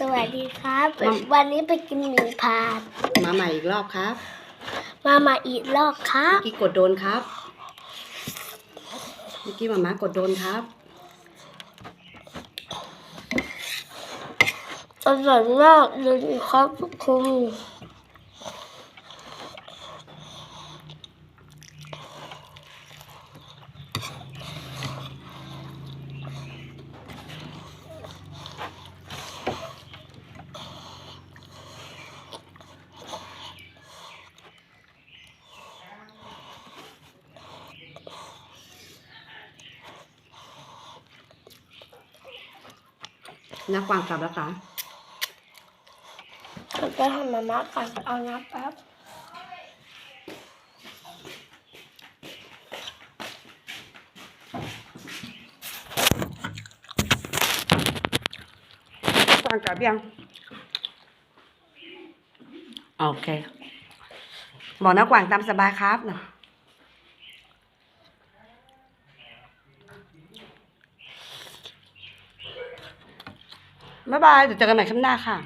สวัสดีครับ มา วันนี้ไปกินหมี่ผัดมาใหม่อีกรอบครับ มามาอีกรอบครับเมื่อกี้กดโดนครับ เมื่อกี้มามากดโดนครับ อร่อยมากเลยครับทุกคน นักวางกลับแล้วค่ะเราไปทำมาม่าก่อนเอาน้ำแป๊บวางกลับยังโอเค บอกนักวางตามสบายครับนะ บ๊ายบายเดี๋ยวเจอกันใหม่ครั้งหน้าค่ะ